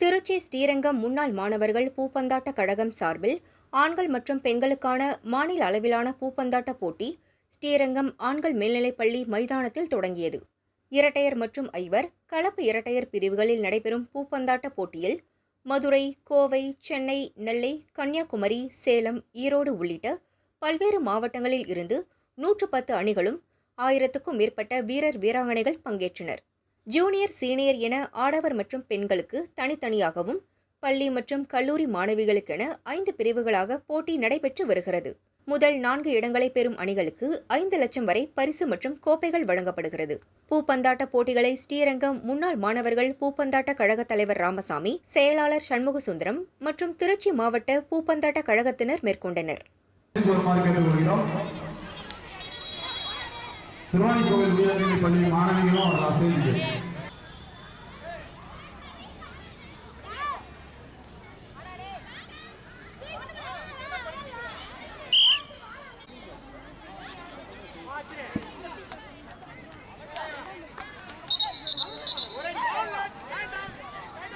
திருச்சி ஸ்ரீரங்கம் முன்னாள் மாணவர்கள் பூப்பந்தாட்ட கழகம் சார்பில் ஆண்கள் மற்றும் பெண்களுக்கான மாநில அளவிலான பூப்பந்தாட்ட போட்டி ஸ்ரீரங்கம் ஆண்கள் மேல்நிலைப்பள்ளி மைதானத்தில் தொடங்கியது. இரட்டையர் மற்றும் ஐவர் கலப்பு இரட்டையர் பிரிவுகளில் நடைபெறும் பூப்பந்தாட்ட போட்டியில் மதுரை கோவை சென்னை நெல்லை கன்னியாகுமரி சேலம் ஈரோடு உள்ளிட்ட பல்வேறு மாவட்டங்களில் இருந்து நூற்று பத்து அணிகளும் ஆயிரத்துக்கும் மேற்பட்ட வீரர் வீராங்கனைகள் பங்கேற்றனர். ஜூனியர் சீனியர் என ஆடவர் மற்றும் பெண்களுக்கு தனித்தனியாகவும் பள்ளி மற்றும் கல்லூரி மாணவிகளுக்கென ஐந்து பிரிவுகளாக போட்டி நடைபெற்று வருகிறது. முதல் நான்கு இடங்களை பெறும் அணிகளுக்கு ஐந்து லட்சம் வரை பரிசு மற்றும் கோப்பைகள் வழங்கப்படுகிறது. பூப்பந்தாட்ட போட்டிகளை ஸ்ரீரங்கம் முன்னாள் மாணவர்கள் பூப்பந்தாட்ட கழக தலைவர் ராமசாமி செயலாளர் சண்முகசுந்தரம் மற்றும் திருச்சி மாவட்ட பூப்பந்தாட்ட கழகத்தினர் மேற்கொண்டனர். திருவாணி கோவில் உயர்நிலை பள்ளி மாணவிகளும் அவர்கள் ஆசிரியர்கள்